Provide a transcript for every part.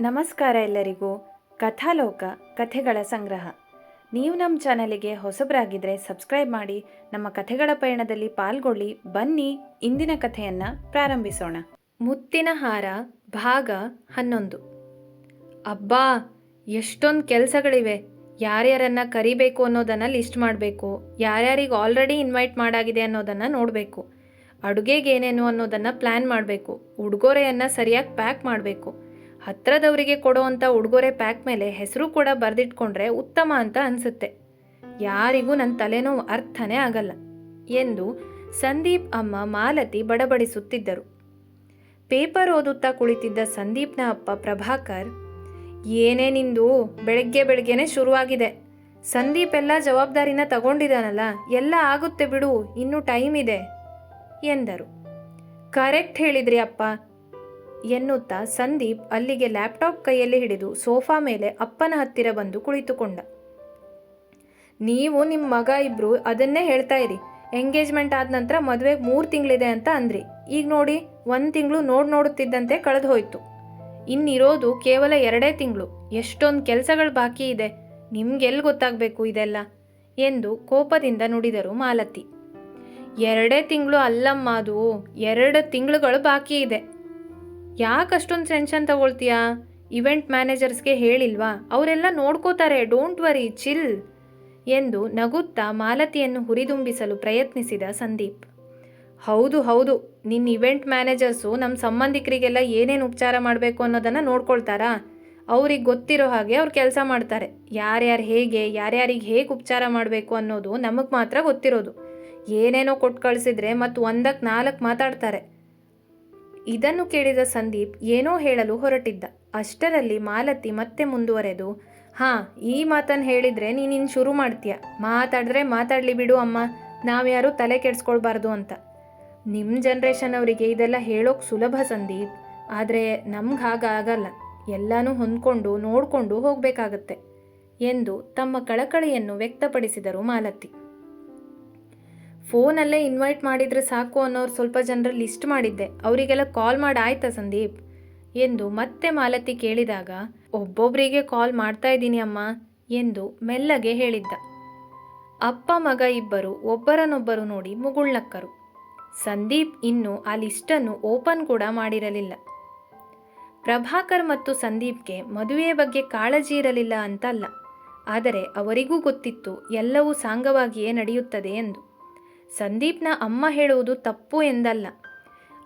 ನಮಸ್ಕಾರ ಎಲ್ಲರಿಗೂ. ಕಥಾಲೋಕ, ಕಥೆಗಳ ಸಂಗ್ರಹ. ನೀವು ನಮ್ಮ ಚಾನಲಿಗೆ ಹೊಸಬರಾಗಿದ್ದರೆ ಸಬ್ಸ್ಕ್ರೈಬ್ ಮಾಡಿ, ನಮ್ಮ ಕಥೆಗಳ ಪಯಣದಲ್ಲಿ ಪಾಲ್ಗೊಳ್ಳಿ, ಬನ್ನಿ, ಇಂದಿನ ಕಥೆಯನ್ನು ಪ್ರಾರಂಭಿಸೋಣ. ಮುತ್ತಿನ ಹಾರ, ಭಾಗ ಹನ್ನೊಂದು. ಅಬ್ಬಾ, ಎಷ್ಟೊಂದು ಕೆಲಸಗಳಿವೆ. ಯಾರ್ಯಾರನ್ನು ಕರಿಬೇಕು ಅನ್ನೋದನ್ನು ಲಿಸ್ಟ್ ಮಾಡಬೇಕು. ಯಾರ್ಯಾರಿಗೆ ಆಲ್ರೆಡಿ ಇನ್ವೈಟ್ ಮಾಡಾಗಿದೆ ಅನ್ನೋದನ್ನು ನೋಡಬೇಕು. ಅಡುಗೆಗೇನೇನು ಅನ್ನೋದನ್ನು ಪ್ಲ್ಯಾನ್ ಮಾಡಬೇಕು. ಉಡುಗೊರೆಯನ್ನು ಸರಿಯಾಗಿ ಪ್ಯಾಕ್ ಮಾಡಬೇಕು. ಹತ್ರದವರಿಗೆ ಕೊಡೋವಂಥ ಉಡುಗೊರೆ ಪ್ಯಾಕ್ ಮೇಲೆ ಹೆಸರು ಕೂಡ ಬರೆದಿಟ್ಕೊಂಡ್ರೆ ಉತ್ತಮ ಅಂತ ಅನಿಸುತ್ತೆ. ಯಾರಿಗೂ ನನ್ನ ತಲೆನೋವು ಅರ್ಥನೇ ಆಗಲ್ಲ ಎಂದು ಸಂದೀಪ್ ಅಮ್ಮ ಮಾಲತಿ ಬಡಬಡಿಸುತ್ತಿದ್ದರು. ಪೇಪರ್ ಓದುತ್ತಾ ಕುಳಿತಿದ್ದ ಸಂದೀಪ್ನ ಅಪ್ಪ ಪ್ರಭಾಕರ್, ಏನೇ ನಿಂದು? ಬೆಳಗ್ಗೆ ಬೆಳಗ್ಗೆನೆ ಶುರುವಾಗಿದೆ. ಸಂದೀಪ್ ಎಲ್ಲ ಜವಾಬ್ದಾರಿನ ತಗೊಂಡಿದ್ದಾನಲ್ಲ ಎಲ್ಲ ಆಗುತ್ತೆ ಬಿಡು, ಇನ್ನೂ ಟೈಮ್ ಇದೆ, ಎಂದರು. ಕರೆಕ್ಟ್ ಹೇಳಿದ್ರಿ ಅಪ್ಪ. ಎನ್ನುತ್ತಾ ಸಂದೀಪ್ ಅಲ್ಲಿಗೆ ಲ್ಯಾಪ್ಟಾಪ್ ಕೈಯಲ್ಲಿ ಹಿಡಿದು ಸೋಫಾ ಮೇಲೆ ಅಪ್ಪನ ಹತ್ತಿರ ಬಂದು ಕುಳಿತುಕೊಂಡ. ನೀವು ನಿಮ್ಮ ಮಗ ಇಬ್ರು ಅದನ್ನೇ ಹೇಳ್ತಾ ಇರಿ. ಎಂಗೇಜ್ಮೆಂಟ್ ಆದ ನಂತರ ಮದುವೆಗೆ ಮೂರು ತಿಂಗಳಿದೆ ಅಂತ ಅಂದ್ರಿ. ಈಗ ನೋಡಿ, ಒಂದು ತಿಂಗಳು ನೋಡಿ ನೋಡುತ್ತಿದ್ದಂತೆ ಕಳೆದು ಹೋಯ್ತು. ಇನ್ನಿರೋದು ಕೇವಲ ಎರಡೇ ತಿಂಗಳು. ಎಷ್ಟೊಂದು ಕೆಲಸಗಳು ಬಾಕಿ ಇದೆ. ನಿಮ್ಗೆಲ್ಲಿ ಗೊತ್ತಾಗಬೇಕು ಇದೆಲ್ಲ? ಎಂದು ಕೋಪದಿಂದ ನುಡಿದರು ಮಾಲತಿ. ಎರಡೇ ತಿಂಗಳು ಅಲ್ಲಮ್ಮ ಅದು. ಎರಡು ತಿಂಗಳುಗಳು ಬಾಕಿ ಇದೆ. ಯಾಕೆ ಅಷ್ಟೊಂದು ಟೆನ್ಷನ್ ತಗೊಳ್ತೀಯಾ? ಇವೆಂಟ್ ಮ್ಯಾನೇಜರ್ಸ್ಗೆ ಹೇಳಿಲ್ವಾ? ಅವರೆಲ್ಲ ನೋಡ್ಕೋತಾರೆ ಡೋಂಟ್ ವರಿ ಚಿಲ್ ಎಂದು ನಗುತ್ತಾ ಮಾಲತಿಯನ್ನು ಹುರಿದುಂಬಿಸಲು ಪ್ರಯತ್ನಿಸಿದ ಸಂದೀಪ್. ಹೌದು ಹೌದು ನಿನ್ನ ಇವೆಂಟ್ ಮ್ಯಾನೇಜರ್ಸು ನಮ್ಮ ಸಂಬಂಧಿಕರಿಗೆಲ್ಲ ಏನೇನು ಉಪಚಾರ ಮಾಡಬೇಕು ಅನ್ನೋದನ್ನು ನೋಡ್ಕೊಳ್ತಾರಾ? ಅವ್ರಿಗೆ ಗೊತ್ತಿರೋ ಹಾಗೆ ಅವ್ರು ಕೆಲಸ ಮಾಡ್ತಾರೆ. ಯಾರ್ಯಾರು ಹೇಗೆ, ಯಾರ್ಯಾರಿಗೆ ಹೇಗೆ ಉಪಚಾರ ಮಾಡಬೇಕು ಅನ್ನೋದು ನಮಗೆ ಮಾತ್ರ ಗೊತ್ತಿರೋದು. ಏನೇನೋ ಕೊಟ್ಟು ಕಳಿಸಿದ್ರೆ ಮತ್ತು ಒಂದಕ್ಕೆ ನಾಲ್ಕು ಮಾತಾಡ್ತಾರೆ. ಇದನ್ನು ಕೇಳಿದ ಸಂದೀಪ್ ಏನೋ ಹೇಳಲು ಹೊರಟಿದ್ದ. ಅಷ್ಟರಲ್ಲಿ ಮಾಲತಿ ಮತ್ತೆ ಮುಂದುವರೆದು, ಹಾಂ, ಈ ಮಾತನ್ನು ಹೇಳಿದರೆ ನೀನಿನ್ನು ಶುರು ಮಾಡ್ತೀಯ. ಮಾತಾಡಿದ್ರೆ ಮಾತಾಡಲಿ ಬಿಡು ಅಮ್ಮ. ನಾವ್ಯಾರು ತಲೆ ಕೆಡಿಸ್ಕೊಳ್ಬಾರ್ದು ಅಂತ. ನಿಮ್ಮ ಜನ್ರೇಷನ್ ಅವರಿಗೆ ಇದೆಲ್ಲ ಹೇಳೋಕೆ ಸುಲಭ ಸಂದೀಪ್. ಆದರೆ ನಮ್ಗೆ ಹಾಗ ಆಗಲ್ಲ. ಎಲ್ಲನೂ ಹೊಂದ್ಕೊಂಡು, ನೋಡಿಕೊಂಡು ಹೋಗಬೇಕಾಗತ್ತೆ ಎಂದು ತಮ್ಮ ಕಳಕಳಿಯನ್ನು ವ್ಯಕ್ತಪಡಿಸಿದರು ಮಾಲತಿ. ಫೋನಲ್ಲೇ ಇನ್ವೈಟ್ ಮಾಡಿದರೆ ಸಾಕು ಅನ್ನೋರು ಸ್ವಲ್ಪ ಜನರ ಲಿಸ್ಟ್ ಮಾಡಿದ್ದೆ. ಅವರಿಗೆಲ್ಲ ಕಾಲ್ ಮಾಡಿ ಆಯ್ತಾ ಸಂದೀಪ್? ಎಂದು ಮತ್ತೆ ಮಾಲತಿ ಕೇಳಿದಾಗ ಒಬ್ಬೊಬ್ಬರಿಗೆ ಕಾಲ್ ಮಾಡ್ತಾ ಇದ್ದೀನಿ ಅಮ್ಮ, ಎಂದು ಮೆಲ್ಲಗೆ ಹೇಳಿದ್ದ. ಅಪ್ಪ, ಮಗ ಇಬ್ಬರು ಒಬ್ಬರನ್ನೊಬ್ಬರು ನೋಡಿ ಮುಗುಳ್ನಕ್ಕರು. ಸಂದೀಪ್ ಇನ್ನು ಆ ಲಿಸ್ಟನ್ನು ಓಪನ್ ಕೂಡ ಮಾಡಿರಲಿಲ್ಲ. ಪ್ರಭಾಕರ್ ಮತ್ತು ಸಂದೀಪ್ಗೆ ಮದುವೆಯ ಬಗ್ಗೆ ಕಾಳಜಿ ಇರಲಿಲ್ಲ ಅಂತಲ್ಲ. ಆದರೆ ಅವರಿಗೂ ಗೊತ್ತಿತ್ತು, ಎಲ್ಲವೂ ಸಾಂಗವಾಗಿಯೇ ನಡೆಯುತ್ತದೆ ಎಂದು. ಸಂದೀಪ್ನ ಅಮ್ಮ ಹೇಳುವುದು ತಪ್ಪು ಎಂದಲ್ಲ.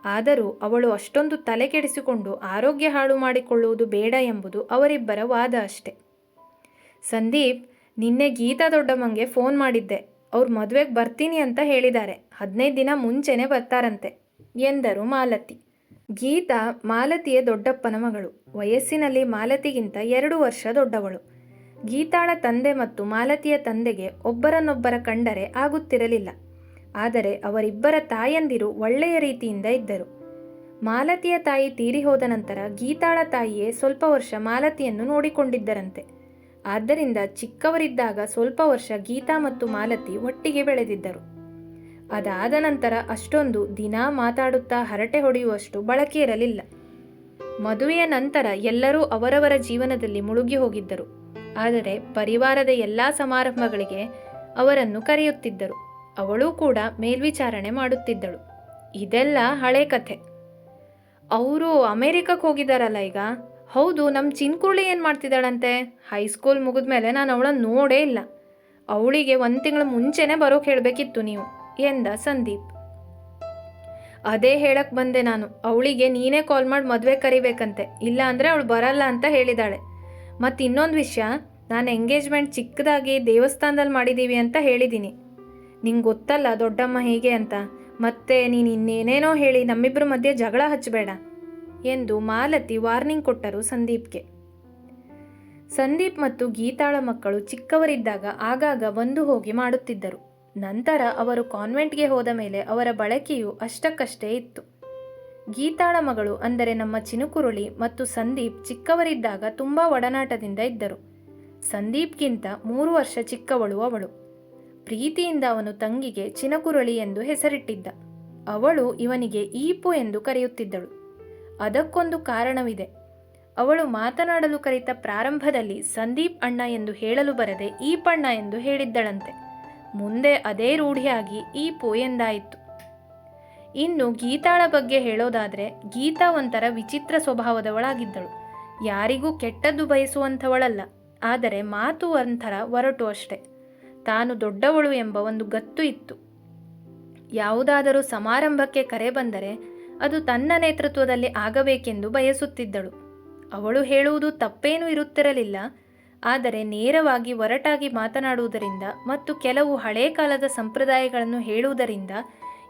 ಆದರೂ ಅವಳು ಅಷ್ಟೊಂದು ತಲೆ ಕೆಡಿಸಿಕೊಂಡು ಆರೋಗ್ಯ ಹಾಳು ಮಾಡಿಕೊಳ್ಳುವುದು ಬೇಡ ಎಂಬುದು ಅವರಿಬ್ಬರ ವಾದ ಅಷ್ಟೆ. ಸಂದೀಪ್, ನಿನ್ನೆ ಗೀತಾ ದೊಡ್ಡಮ್ಮಂಗೆ ಫೋನ್ ಮಾಡಿದ್ದೆ. ಅವ್ರು ಮದುವೆಗೆ ಬರ್ತೀನಿ ಅಂತ ಹೇಳಿದ್ದಾರೆ. ಹದಿನೈದು ದಿನ ಮುಂಚೆನೆ ಬರ್ತಾರಂತೆ, ಎಂದರು ಮಾಲತಿ. ಗೀತಾ ಮಾಲತಿಯ ದೊಡ್ಡಪ್ಪನ ಮಗಳು. ವಯಸ್ಸಿನಲ್ಲಿ ಮಾಲತಿಗಿಂತ ಎರಡು ವರ್ಷ ದೊಡ್ಡವಳು. ಗೀತಾಳ ತಂದೆ ಮತ್ತು ಮಾಲತಿಯ ತಂದೆಗೆ ಒಬ್ಬರನ್ನೊಬ್ಬರ ಕಂಡರೆ ಆಗುತ್ತಿರಲಿಲ್ಲ. ಆದರೆ ಅವರಿಬ್ಬರ ತಾಯಂದಿರು ಒಳ್ಳೆಯ ರೀತಿಯಿಂದ ಇದ್ದರು. ಮಾಲತಿಯ ತಾಯಿ ತೀರಿ ಹೋದ ನಂತರ ಗೀತಾಳ ತಾಯಿಯೇ ಸ್ವಲ್ಪ ವರ್ಷ ಮಾಲತಿಯನ್ನು ನೋಡಿಕೊಂಡಿದ್ದರಂತೆ. ಆದ್ದರಿಂದ ಚಿಕ್ಕವರಿದ್ದಾಗ ಸ್ವಲ್ಪ ವರ್ಷ ಗೀತಾ ಮತ್ತು ಮಾಲತಿ ಒಟ್ಟಿಗೆ ಬೆಳೆದಿದ್ದರು. ಅದಾದ ನಂತರ ಅಷ್ಟೊಂದು ದಿನಾ ಮಾತಾಡುತ್ತಾ ಹರಟೆ ಹೊಡೆಯುವಷ್ಟು ಬಳಕೆ ಇರಲಿಲ್ಲ. ಮದುವೆಯ ನಂತರ ಎಲ್ಲರೂ ಅವರವರ ಜೀವನದಲ್ಲಿ ಮುಳುಗಿ ಹೋಗಿದ್ದರು. ಆದರೆ ಪರಿವಾರದ ಎಲ್ಲ ಸಮಾರಂಭಗಳಿಗೆ ಅವರನ್ನು ಕರೆಯುತ್ತಿದ್ದರು. ಅವಳೂ ಕೂಡ ಮೇಲ್ವಿಚಾರಣೆ ಮಾಡುತ್ತಿದ್ದಳು. ಇದೆಲ್ಲ ಹಳೆ ಕಥೆ. ಅವರು ಅಮೇರಿಕಕ್ಕೆ ಹೋಗಿದ್ದಾರಲ್ಲ ಈಗ? ಹೌದು ನಮ್ಮ ಚಿನ್ಕುರ್ಳಿ ಏನು ಮಾಡ್ತಿದ್ದಾಳಂತೆ? ಹೈಸ್ಕೂಲ್ ಮುಗಿದ್ಮೇಲೆ ನಾನು ಅವಳನ್ನು ನೋಡೇ ಇಲ್ಲ. ಅವಳಿಗೆ ಒಂದು ತಿಂಗಳ ಮುಂಚೆನೇ ಬರೋಕೆ ಹೇಳಬೇಕಿತ್ತು ನೀವು, ಎಂದ ಸಂದೀಪ್. ಅದೇ ಹೇಳಕ್ಕೆ ಬಂದೆ ನಾನು. ಅವಳಿಗೆ ನೀನೇ ಕಾಲ್ ಮಾಡಿ ಮದುವೆ ಕರಿಬೇಕಂತೆ. ಇಲ್ಲ ಅಂದರೆ ಅವಳು ಬರಲ್ಲ ಅಂತ ಹೇಳಿದಾಳೆ. ಮತ್ತು ಇನ್ನೊಂದು ವಿಷಯ, ನಾನು ಎಂಗೇಜ್ಮೆಂಟ್ ಚಿಕ್ಕದಾಗಿ ದೇವಸ್ಥಾನದಲ್ಲಿ ಮಾಡಿದ್ದೀವಿ ಅಂತ ಹೇಳಿದ್ದೀನಿ ನಿಂಗೆ ಗೊತ್ತಲ್ಲ ದೊಡ್ಡಮ್ಮ ಹೇಗೆ ಅಂತ. ಮತ್ತೆ ನೀನು ಇನ್ನೇನೇನೋ ಹೇಳಿ ನಮ್ಮಿಬ್ಬರ ಮಧ್ಯೆ ಜಗಳ ಹಚ್ಚಬೇಡ ಎಂದು ಮಾಲತಿ ವಾರ್ನಿಂಗ್ ಕೊಟ್ಟರು ಸಂದೀಪ್ಗೆ. ಸಂದೀಪ್ ಮತ್ತು ಗೀತಾಳ ಮಕ್ಕಳು ಚಿಕ್ಕವರಿದ್ದಾಗ ಆಗಾಗ ಒಂದು ಹೋಗಿ ಮಾಡುತ್ತಿದ್ದರು. ನಂತರ ಅವರು ಕಾನ್ವೆಂಟ್ಗೆ ಹೋದ ಮೇಲೆ ಅವರ ಬಳಕೆಯು ಅಷ್ಟಕ್ಕಷ್ಟೇ ಇತ್ತು. ಗೀತಾಳ ಮಗಳು ಅಂದರೆ ನಮ್ಮ ಚಿನುಕುರುಳಿ ಮತ್ತು ಸಂದೀಪ್ ಚಿಕ್ಕವರಿದ್ದಾಗ ತುಂಬ ಒಡನಾಟದಿಂದ ಇದ್ದರು. ಸಂದೀಪ್ಗಿಂತ ಮೂರು ವರ್ಷ ಚಿಕ್ಕವಳು ಅವಳು. ಪ್ರೀತಿಯಿಂದ ಅವನು ತಂಗಿಗೆ ಚಿನಕುರಳಿ ಎಂದು ಹೆಸರಿಟ್ಟಿದ್ದ. ಅವಳು ಇವನಿಗೆ ಈಪು ಎಂದು ಕರೆಯುತ್ತಿದ್ದಳು. ಅದಕ್ಕೊಂದು ಕಾರಣವಿದೆ. ಅವಳು ಮಾತನಾಡಲು ಕರೆತ ಪ್ರಾರಂಭದಲ್ಲಿ ಸಂದೀಪ್ ಅಣ್ಣ ಎಂದು ಹೇಳಲು ಬರದೆ ಈಪಣ್ಣ ಎಂದು ಹೇಳಿದ್ದಳಂತೆ. ಮುಂದೆ ಅದೇ ರೂಢಿಯಾಗಿ ಈಪು ಎಂದಾಯಿತು. ಇನ್ನು ಗೀತಾಳ ಬಗ್ಗೆ ಹೇಳೋದಾದರೆ ಗೀತಾ ಒಂಥರ ವಿಚಿತ್ರ ಸ್ವಭಾವದವಳಾಗಿದ್ದಳು. ಯಾರಿಗೂ ಕೆಟ್ಟದ್ದು ಬಯಸುವಂಥವಳಲ್ಲ. ಆದರೆ ಮಾತು ಒಂಥರ ಒರಟು ಅಷ್ಟೆ. ತಾನು ದೊಡ್ಡವಳು ಎಂಬ ಒಂದು ಗತ್ತು ಇತ್ತು. ಯಾವುದಾದರೂ ಸಮಾರಂಭಕ್ಕೆ ಕರೆ ಬಂದರೆ ಅದು ತನ್ನ ನೇತೃತ್ವದಲ್ಲಿ ಆಗಬೇಕೆಂದು ಬಯಸುತ್ತಿದ್ದಳು. ಅವಳು ಹೇಳುವುದು ತಪ್ಪೇನೂ ಇರುತ್ತಿರಲಿಲ್ಲ. ಆದರೆ ನೇರವಾಗಿ ಒರಟಾಗಿ ಮಾತನಾಡುವುದರಿಂದ ಮತ್ತು ಕೆಲವು ಹಳೇ ಕಾಲದ ಸಂಪ್ರದಾಯಗಳನ್ನು ಹೇಳುವುದರಿಂದ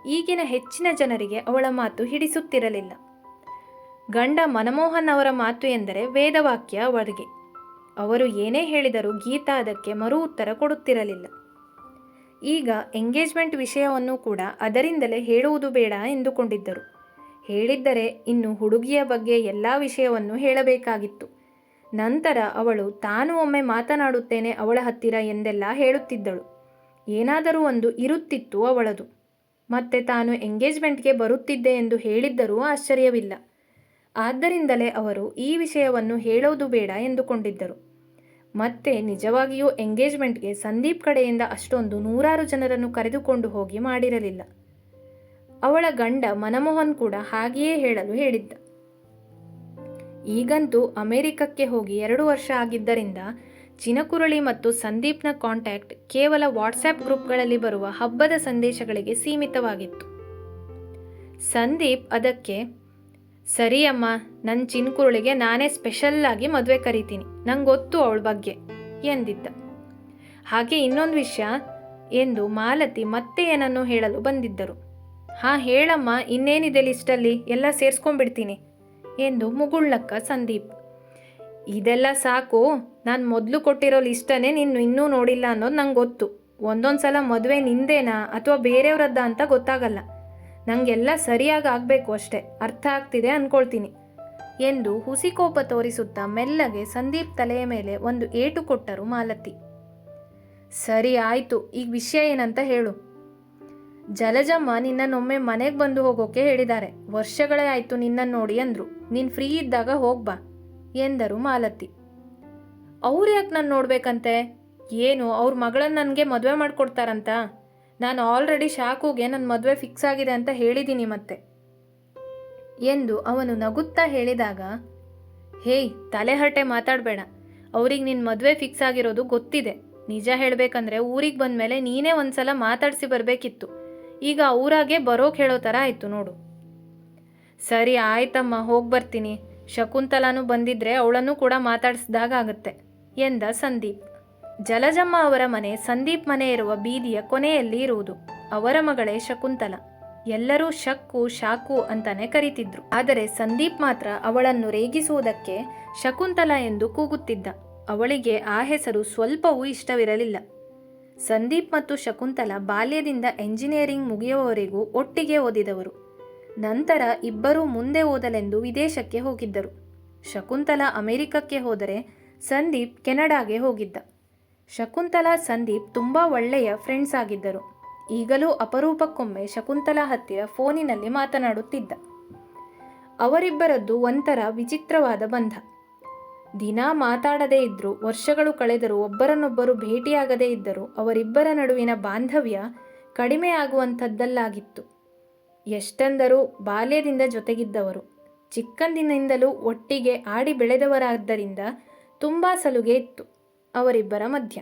ಈಗಿನ ಹೆಚ್ಚಿನ ಜನರಿಗೆ ಅವಳ ಮಾತು ಹಿಡಿಸುತ್ತಿರಲಿಲ್ಲ. ಗಂಡ ಮನಮೋಹನ್ ಅವರ ಮಾತು ಎಂದರೆ ವೇದವಾಕ್ಯ ಅವರಿಗೆ ಅವರು ಏನೇ ಹೇಳಿದರೂ ಗೀತಾ ಅದಕ್ಕೆ ಮರು ಉತ್ತರ ಕೊಡುತ್ತಿರಲಿಲ್ಲ. ಈಗ ಎಂಗೇಜ್ಮೆಂಟ್ ವಿಷಯವನ್ನು ಕೂಡ ಅದರಿಂದಲೇ ಹೇಳುವುದು ಬೇಡ ಎಂದುಕೊಂಡಿದ್ದರು. ಹೇಳಿದ್ದರೆ ಇನ್ನು ಹುಡುಗಿಯ ಬಗ್ಗೆ ಎಲ್ಲ ವಿಷಯವನ್ನು ಹೇಳಬೇಕಾಗಿತ್ತು. ನಂತರ ಅವಳು, ತಾನು ಒಮ್ಮೆ ಮಾತನಾಡುತ್ತೇನೆ ಅವಳ ಹತ್ತಿರ ಎಂದೆಲ್ಲ ಹೇಳುತ್ತಿದ್ದಳು. ಏನಾದರೂ ಒಂದು ಇರುತ್ತಿತ್ತು ಅವಳದು. ಮತ್ತೆ ತಾನು ಎಂಗೇಜ್ಮೆಂಟ್ಗೆ ಬರುತ್ತಿದ್ದೆ ಎಂದು ಹೇಳಿದ್ದರೂ ಆಶ್ಚರ್ಯವಿಲ್ಲ. ಆದ್ದರಿಂದಲೇ ಅವರು ಈ ವಿಷಯವನ್ನು ಹೇಳೋದು ಬೇಡ ಎಂದುಕೊಂಡಿದ್ದರು. ಮತ್ತೆ ನಿಜವಾಗಿಯೂ ಎಂಗೇಜ್ಮೆಂಟ್ಗೆ ಸಂದೀಪ್ ಕಡೆಯಿಂದ ಅಷ್ಟೊಂದು ನೂರಾರು ಜನರನ್ನು ಕರೆದುಕೊಂಡು ಹೋಗಿ ಮಾಡಿರಲಿಲ್ಲ. ಅವಳ ಗಂಡ ಮನಮೋಹನ್ ಕೂಡ ಹಾಗೆಯೇ ಹೇಳಲು ಹೇಳಿದ್ದ. ಈಗಂತೂ ಅಮೆರಿಕಕ್ಕೆ ಹೋಗಿ ಎರಡು ವರ್ಷ ಆಗಿದ್ದರಿಂದ ಚಿನಕುರಳಿ ಮತ್ತು ಸಂದೀಪ್ನ ಕಾಂಟ್ಯಾಕ್ಟ್ ಕೇವಲ ವಾಟ್ಸ್ಆ್ಯಪ್ ಗ್ರೂಪ್ಗಳಲ್ಲಿ ಬರುವ ಹಬ್ಬದ ಸಂದೇಶಗಳಿಗೆ ಸೀಮಿತವಾಗಿತ್ತು. ಸಂದೀಪ್ ಅದಕ್ಕೆ ಸರಿ ಅಮ್ಮ ನನ್ನ ಚಿನ್ಕುರುಳಿಗೆ ನಾನೇ ಸ್ಪೆಷಲ್ಲಾಗಿ ಮದುವೆ ಕರಿತೀನಿ. ನಂಗೆ ಗೊತ್ತು ಅವಳ ಬಗ್ಗೆ, ಎಂದಿದ್ದ. ಹಾಗೆ ಇನ್ನೊಂದು ವಿಷಯ ಎಂದು ಮಾಲತಿ ಮತ್ತೆ ಏನನ್ನು ಹೇಳಲು ಬಂದಿದ್ದರು. ಹಾಂ, ಹೇಳಮ್ಮ, ಇನ್ನೇನಿದೆ ಲಿಸ್ಟಲ್ಲಿ ಎಲ್ಲ ಸೇರಿಸ್ಕೊಂಡ್ಬಿಡ್ತೀನಿ, ಎಂದು ಮುಗುಳ್ಳಕ್ಕ ಸಂದೀಪ್. ಇದೆಲ್ಲ ಸಾಕು, ನಾನು ಮೊದಲು ಕೊಟ್ಟಿರೋ ಲಿಸ್ಟನ್ನೇ ನೀನು ಇನ್ನೂ ನೋಡಿಲ್ಲ ಅನ್ನೋದು ನಂಗೆ ಗೊತ್ತು. ಒಂದೊಂದು ಸಲ ಮದುವೆ ನಿಂದೇನಾ ಅಥವಾ ಬೇರೆಯವ್ರದ್ದ ಅಂತ ಗೊತ್ತಾಗಲ್ಲ. ನನಗೆಲ್ಲ ಸರಿಯಾಗಿ ಆಗಬೇಕು ಅಷ್ಟೇ. ಅರ್ಥ ಆಗ್ತಿದೆ ಅಂದ್ಕೊಳ್ತೀನಿ ಎಂದು ಹುಸಿಕೋಪ ತೋರಿಸುತ್ತಾ ಮೆಲ್ಲಗೆ ಸಂದೀಪ್ ತಲೆಯ ಮೇಲೆ ಒಂದು ಏಟು ಕೊಟ್ಟರು ಮಾಲತಿ. ಸರಿ ಆಯಿತು, ಈಗ ವಿಷಯ ಏನಂತ ಹೇಳು. ಜಲಜಮ್ಮ ನಿನ್ನನ್ನೊಮ್ಮೆ ಮನೆಗೆ ಬಂದು ಹೋಗೋಕೆ ಹೇಳಿದ್ದಾರೆ. ವರ್ಷಗಳೇ ಆಯಿತು ನಿನ್ನನ್ನು ನೋಡಿ ಅಂದರು. ನೀನು ಫ್ರೀ ಇದ್ದಾಗ ಹೋಗ್ಬಾ ಎಂದರು ಮಾಲತಿ. ಅವ್ರು ಯಾಕೆ ನಾನು ನೋಡ್ಬೇಕಂತೆ? ಏನು, ಅವ್ರ ಮಗಳನ್ನ ನನಗೆ ಮದುವೆ ಮಾಡಿಕೊಡ್ತಾರಂತ? ನಾನು ಆಲ್ರೆಡಿ ಶಾಕುಗೆ ನನ್ನ ಮದುವೆ ಫಿಕ್ಸ್ ಆಗಿದೆ ಅಂತ ಹೇಳಿದ್ದೀನಿ ಮತ್ತೆ. ಎಂದು ಅವನು ನಗುತ್ತಾ ಹೇಳಿದಾಗ ಹೇಯ್ ತಲೆಹರಟೆ ಮಾತಾಡಬೇಡ. ಅವ್ರಿಗೆ ನಿನ್ನ ಮದುವೆ ಫಿಕ್ಸ್ ಆಗಿರೋದು ಗೊತ್ತಿದೆ. ನಿಜ ಹೇಳಬೇಕಂದ್ರೆ ಊರಿಗೆ ಬಂದಮೇಲೆ ನೀನೇ ಒಂದ್ಸಲ ಮಾತಾಡಿಸಿ ಬರಬೇಕಿತ್ತು. ಈಗ ಅವರಾಗೆ ಬರೋಕೆ ಹೇಳೋ ಥರ ಆಯಿತು ನೋಡು. ಸರಿ ಆಯ್ತಮ್ಮ, ಹೋಗಿ ಬರ್ತೀನಿ. ಶಕುಂತಲಾನು ಬಂದಿದ್ರೆ ಅವಳನ್ನು ಕೂಡ ಮಾತಾಡಿಸ್ದಾಗ ಆಗುತ್ತೆ, ಎಂದ ಸಂದೀಪ್. ಜಲಜಮ್ಮ ಅವರ ಮನೆ ಸಂದೀಪ್ ಮನೆ ಇರುವ ಬೀದಿಯ ಕೊನೆಯಲ್ಲಿ ಇರುವುದು. ಅವರ ಮಗಳೇ ಶಕುಂತಲ. ಎಲ್ಲರೂ ಶಕ್ಕು, ಶಾಕು ಅಂತಾನೆ ಕರೀತಿದ್ರು. ಆದರೆ ಸಂದೀಪ್ ಮಾತ್ರ ಅವಳನ್ನು ರೇಗಿಸುವುದಕ್ಕೆ ಶಕುಂತಲ ಎಂದು ಕೂಗುತ್ತಿದ್ದ. ಅವಳಿಗೆ ಆ ಹೆಸರು ಸ್ವಲ್ಪವೂ ಇಷ್ಟವಿರಲಿಲ್ಲ. ಸಂದೀಪ್ ಮತ್ತು ಶಕುಂತಲ ಬಾಲ್ಯದಿಂದ ಎಂಜಿನಿಯರಿಂಗ್ ಮುಗಿಯುವವರೆಗೂ ಒಟ್ಟಿಗೆ ಓದಿದವರು. ನಂತರ ಇಬ್ಬರೂ ಮುಂದೆ ಓದಲೆಂದು ವಿದೇಶಕ್ಕೆ ಹೋಗಿದ್ದರು. ಶಕುಂತಲ ಅಮೆರಿಕಕ್ಕೆ ಹೋದರೆ ಸಂದೀಪ್ ಕೆನಡಾಗೆ ಹೋಗಿದ್ದ. ಶಕುಂತಲಾ ಸಂದೀಪ್ ತುಂಬ ಒಳ್ಳೆಯ ಫ್ರೆಂಡ್ಸ್ ಆಗಿದ್ದರು. ಈಗಲೂ ಅಪರೂಪಕ್ಕೊಮ್ಮೆ ಶಕುಂತಲಾ ಹತ್ತಿರ ಫೋನಿನಲ್ಲಿ ಮಾತನಾಡುತ್ತಿದ್ದ. ಅವರಿಬ್ಬರದ್ದು ಒಂಥರ ವಿಚಿತ್ರವಾದ ಬಂಧ. ದಿನ ಮಾತಾಡದೇ ಇದ್ದರೂ ವರ್ಷಗಳು ಕಳೆದರೂ ಒಬ್ಬರನ್ನೊಬ್ಬರು ಭೇಟಿಯಾಗದೇ ಇದ್ದರೂ ಅವರಿಬ್ಬರ ನಡುವಿನ ಬಾಂಧವ್ಯ ಕಡಿಮೆ ಆಗುವಂಥದ್ದಲ್ಲಾಗಿತ್ತು. ಎಷ್ಟೆಂದರೂ ಬಾಲ್ಯದಿಂದ ಜೊತೆಗಿದ್ದವರು, ಚಿಕ್ಕಂದಿನಿಂದಲೂ ಒಟ್ಟಿಗೆ ಆಡಿ ಬೆಳೆದವರಾದ್ದರಿಂದ ತುಂಬ ಸಲುಗೆ ಇತ್ತು. ಅವರಿಬ್ಬರ ಮಧ್ಯ.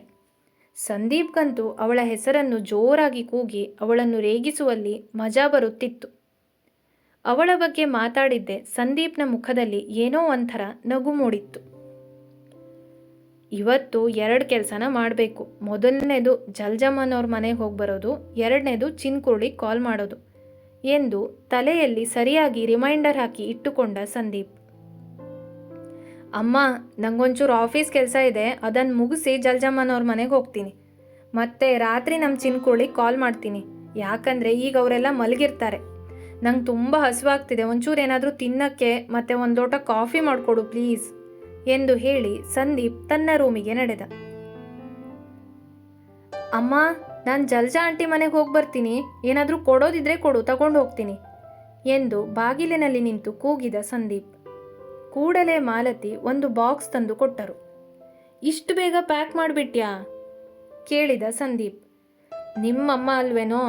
ಸಂದೀಪ್ಗಂತೂ ಅವಳ ಹೆಸರನ್ನು ಜೋರಾಗಿ ಕೂಗಿ ಅವಳನ್ನು ರೇಗಿಸುವಲ್ಲಿ ಮಜಾ ಬರುತ್ತಿತ್ತು. ಅವಳ ಬಗ್ಗೆ ಮಾತಾಡಿದ್ದೆ ಸಂದೀಪ್ನ ಮುಖದಲ್ಲಿ ಏನೋ ಒಂಥರ ನಗು ಮೂಡಿತ್ತು. ಇವತ್ತು ಎರಡು ಕೆಲಸನ ಮಾಡಬೇಕು. ಮೊದಲನೇದು ಜಲ್ಜಮ್ಮನವ್ರ ಮನೆಗೆ ಹೋಗಿ ಬರೋದು, ಎರಡನೇದು ಚಿನ್ಕುರುಳಿ ಕಾಲ್ ಮಾಡೋದು ಎಂದು ತಲೆಯಲ್ಲಿ ಸರಿಯಾಗಿ ರಿಮೈಂಡರ್ ಹಾಕಿ ಇಟ್ಟುಕೊಂಡ ಸಂದೀಪ್. ಅಮ್ಮ, ನಂಗೊಂಚೂರು ಆಫೀಸ್ ಕೆಲಸ ಇದೆ ಅದನ್ನು ಮುಗಿಸಿ ಜಲ್ಜಮ್ಮನವ್ರ ಮನೆಗೆ ಹೋಗ್ತೀನಿ. ಮತ್ತೆ ರಾತ್ರಿ ನಮ್ಮ ಚಿನ್ಕುಳಿಗೆ ಕಾಲ್ ಮಾಡ್ತೀನಿ. ಯಾಕಂದರೆ ಈಗ ಅವರೆಲ್ಲ ಮಲಗಿರ್ತಾರೆ. ನಂಗೆ ತುಂಬ ಹಸುವಾಗ್ತಿದೆ, ಒಂಚೂರು ಏನಾದರೂ ತಿನ್ನಕ್ಕೆ ಮತ್ತೆ ಒಂದು ಲೋಟ ಕಾಫಿ ಮಾಡಿಕೊಡು ಪ್ಲೀಸ್, ಎಂದು ಹೇಳಿ ಸಂದೀಪ್ ತನ್ನ ರೂಮಿಗೆ ನಡೆದ. ಅಮ್ಮ, ನಾನು ಜಲ್ಜಾ ಆಂಟಿ ಮನೆಗೆ ಹೋಗಿ ಬರ್ತೀನಿ, ಏನಾದರೂ ಕೊಡೋದಿದ್ರೆ ಕೊಡು, ತಗೊಂಡು ಹೋಗ್ತೀನಿ, ಎಂದು ಬಾಗಿಲಿನಲ್ಲಿ ನಿಂತು ಕೂಗಿದ ಸಂದೀಪ್. ಕೂಡಲೇ ಮಾಲತಿ ಒಂದು ಬಾಕ್ಸ್ ತಂದು ಕೊಟ್ಟರು. ಇಷ್ಟು ಬೇಗ ಪ್ಯಾಕ್ ಮಾಡಿಬಿಟ್ಯಾ? ಕೇಳಿದ ಸಂದೀಪ್. ನಿಮ್ಮಮ್ಮ ಅಲ್ವೇನೋ?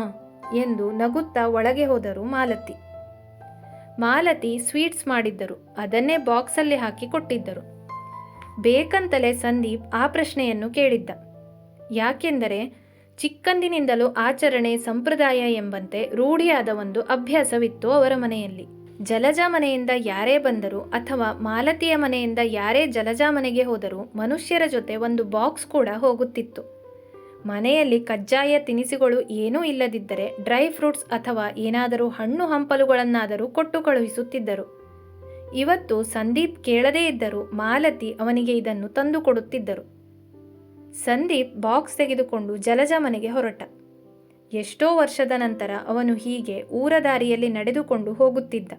ಎಂದು ನಗುತ್ತಾ ಒಳಗೆ ಹೋದರು ಮಾಲತಿ. ಮಾಲತಿ ಸ್ವೀಟ್ಸ್ ಮಾಡಿದ್ದರು. ಅದನ್ನೇ ಬಾಕ್ಸಲ್ಲಿ ಹಾಕಿ ಕೊಟ್ಟಿದ್ದರು. ಬೇಕಂತಲೇ ಸಂದೀಪ್ ಆ ಪ್ರಶ್ನೆಯನ್ನು ಕೇಳಿದ್ದ. ಯಾಕೆಂದರೆ ಚಿಕ್ಕಂದಿನಿಂದಲೂ ಆಚರಣೆ ಸಂಪ್ರದಾಯ ಎಂಬಂತೆ ರೂಢಿಯಾದ ಒಂದು ಅಭ್ಯಾಸವಿತ್ತು ಅವರ ಮನೆಯಲ್ಲಿ. ಜಲಜಾ ಮನೆಯಿಂದ ಯಾರೇ ಬಂದರೂ ಅಥವಾ ಮಾಲತಿಯ ಮನೆಯಿಂದ ಯಾರೇ ಜಲಜ ಮನೆಗೆ ಹೋದರೂ ಮನುಷ್ಯರ ಜೊತೆ ಒಂದು ಬಾಕ್ಸ್ ಕೂಡ ಹೋಗುತ್ತಿತ್ತು. ಮನೆಯಲ್ಲಿ ಕಜ್ಜಾಯ, ತಿನಿಸುಗಳು ಏನೂ ಇಲ್ಲದಿದ್ದರೆ ಡ್ರೈ ಫ್ರೂಟ್ಸ್ ಅಥವಾ ಏನಾದರೂ ಹಣ್ಣು ಹಂಪಲುಗಳನ್ನಾದರೂ ಕೊಟ್ಟು ಕಳುಹಿಸುತ್ತಿದ್ದರು. ಇವತ್ತು ಸಂದೀಪ್ ಕೇಳದೇ ಇದ್ದರೂ ಮಾಲತಿ ಅವನಿಗೆ ಇದನ್ನು ತಂದುಕೊಡುತ್ತಿದ್ದರು ಸಂದೀಪ್ ಬಾಕ್ಸ್ ತೆಗೆದುಕೊಂಡು ಜಲಜ ಮನೆಗೆ ಹೊರಟ. ಎಷ್ಟೋ ವರ್ಷದ ನಂತರ ಅವನು ಹೀಗೆ ಊರ ದಾರಿಯಲ್ಲಿ ನಡೆದುಕೊಂಡು ಹೋಗುತ್ತಿದ್ದ.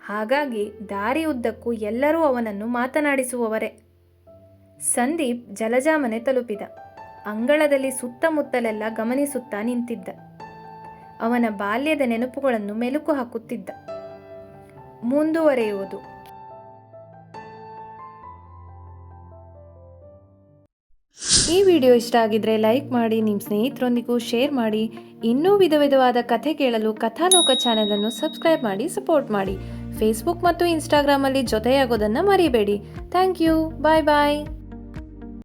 ಹಾಗಾಗಿ ದಾರಿ ಉದ್ದಕ್ಕೂ ಎಲ್ಲರೂ ಅವನನ್ನು ಮಾತನಾಡಿಸುವವರೇ. ಸಂದೀಪ್ ಜಲಜಾಮನೆ ತಲುಪಿದ. ಅಂಗಳದಲ್ಲಿ ಸುತ್ತಮುತ್ತಲೆಲ್ಲ ಗಮನಿಸುತ್ತಾ ನಿಂತಿದ್ದ. ಅವನ ಬಾಲ್ಯದ ನೆನಪುಗಳನ್ನು ಮೆಲುಕು ಹಾಕುತ್ತಿದ್ದ. ಮುಂದುವರೆಯುವುದು. ಈ ವಿಡಿಯೋ ಇಷ್ಟ ಆಗಿದ್ರೆ ಲೈಕ್ ಮಾಡಿ ನಿಮ್ಮ ಸ್ನೇಹಿತರೊಂದಿಗೂ ಶೇರ್ ಮಾಡಿ. ಇನ್ನೂ ವಿಧ ವಿಧವಾದ ಕಥೆ ಕೇಳಲು ಕಥಾಲೋಕ ಚಾನೆಲನ್ನು ಸಬ್ಸ್ಕ್ರೈಬ್ ಮಾಡಿ, ಸಪೋರ್ಟ್ ಮಾಡಿ. ಫೇಸ್ಬುಕ್ ಮತ್ತು ಇನ್ಸ್ಟಾಗ್ರಾಮಲ್ಲಿ ಜೊತೆಯಾಗೋದನ್ನು ಮರಿಬೇಡಿ. Thank you. Bye bye.